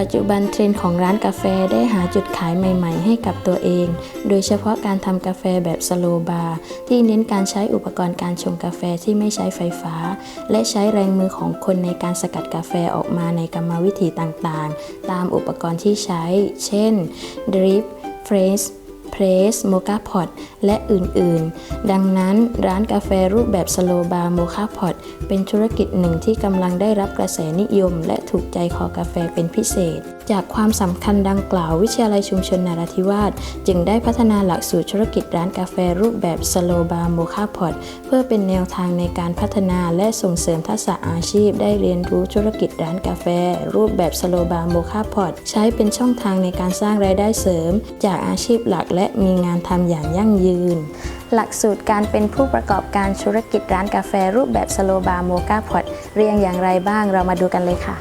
ปัจจุบันเทรนด์ของร้านกาแฟได้หาจุดขายใหม่ๆ ให้กับตัวเอง โดยเฉพาะการทำกาแฟแบบสโลบาร์ที่เน้นการใช้อุปกรณ์การชงกาแฟที่ไม่ใช้ไฟฟ้า และใช้แรงมือของคนในการสกัดกาแฟออกมาในกรรมวิธีต่างๆ ตามอุปกรณ์ที่ใช้ เช่นดริปเฟรช สโมคาพอตและอื่นๆ ดังนั้นร้านกาแฟรูปแบบสโลบาร์โมคาพอตเป็นธุรกิจหนึ่งที่กำลังได้รับกระแสนิยม และถูกใจคอกาแฟเป็นพิเศษ จากความสำคัญดังกล่าววิทยาลัยชุมชนนาราธิวาสจึงได้พัฒนาหลักสูตรธุรกิจร้านกาแฟรูปแบบสโลบาร์โมคาพอตเพื่อเป็นแนวทางในการพัฒนาและส่งเสริมทักษะอาชีพ ได้เรียนรู้ธุรกิจร้านกาแฟ รูปแบบสโลบาร์โมคาพอตใช้เป็นช่องทางในการสร้างรายได้เสริม จากอาชีพหลักและมีงานทำอย่างยั่งยืน หลักสูตรการเป็นผู้ประกอบการธุรกิจร้านกาแฟรูปแบบสโลบาร์โมคาพอตเรียงอย่างไรบ้างเรามาดูกันเลยค่ะ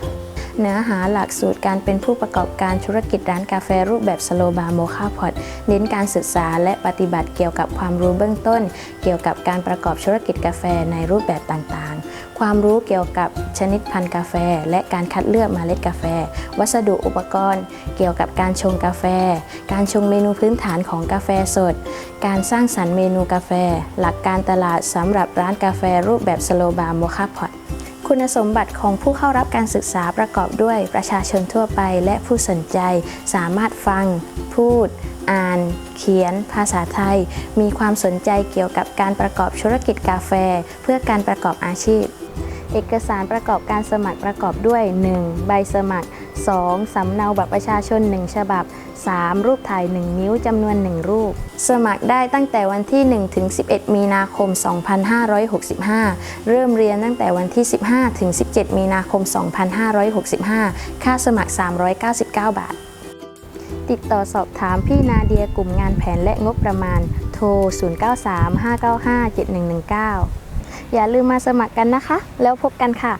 เนื้อหาหลักสูตรการเป็นผู้ประกอบการธุรกิจร้านกาแฟรูปแบบสโลบาร์โมคาพอตเน้นการศึกษาและปฏิบัติเกี่ยวกับความรู้เบื้องต้น เกี่ยวกับการประกอบธุรกิจกาแฟในรูปแบบต่าง ๆ ความรู้เกี่ยวกับชนิดพันธุ์กาแฟ และการคัดเลือกเมล็ดกาแฟ วัสดุอุปกรณ์ เกี่ยวกับการชงกาแฟ การชงเมนูพื้นฐานของกาแฟสด การสร้างสรรค์เมนูกาแฟ หลักการตลาดสำหรับร้านกาแฟรูปแบบสโลบาร์โมคาพอตคุณสมบัติของผู้เข้ารับการศึกษาประกอบด้วยประชาชนทั่วไปและผู้สนใจสามารถฟัง พูด อ่าน เขียน ภาษาไทย มีความสนใจเกี่ยวกับการประกอบธุรกิจกาแฟ เพื่อการประกอบอาชีพ เอกสารประกอบการสมัครประกอบด้วย 1. ใบสมัคร 2. สำเนาบัตรประชาชน 1 ฉบับ 3. รูปถ่าย 1 นิ้วจำนวน 1 รูป สมัครได้ตั้งแต่วันที่ 1 ถึง 11 มีนาคม 2565 เริ่มเรียนตั้งแต่วันที่ 15 ถึง 17 มีนาคม 2565 ค่าสมัคร 399 บาท ติดต่อสอบถามพี่นาเดียกลุ่มงานแผนและงบประมาณ โทร 0935957119 อย่าลืมมาสมัครกันนะคะ แล้วพบกันค่ะ